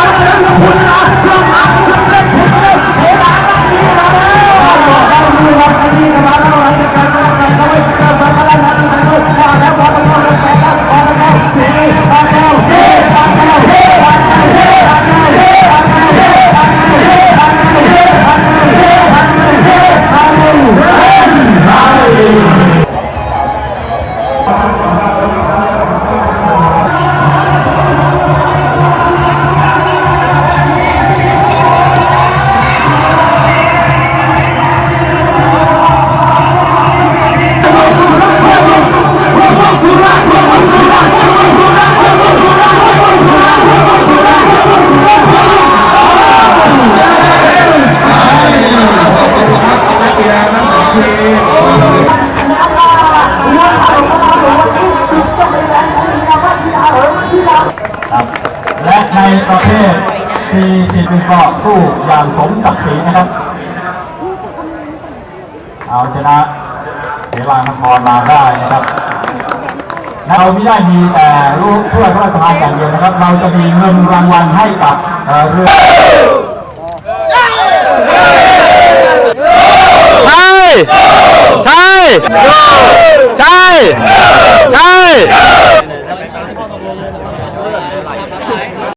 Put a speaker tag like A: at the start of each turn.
A: 这个人你们混蛋啊不 ครับ และในประเภท 40ก็สู้อย่างสมศักดิ์ศรีนะครับ เอาชนะเสรางนครมาได้นะครับเราไม่ได้มีแต่รูปถ้วยพระราชทานอย่างเดียวนะครับ เราจะมีเงินรางวัลให้กับเรือ
B: ใช่ ใช่ ใช่ ใช่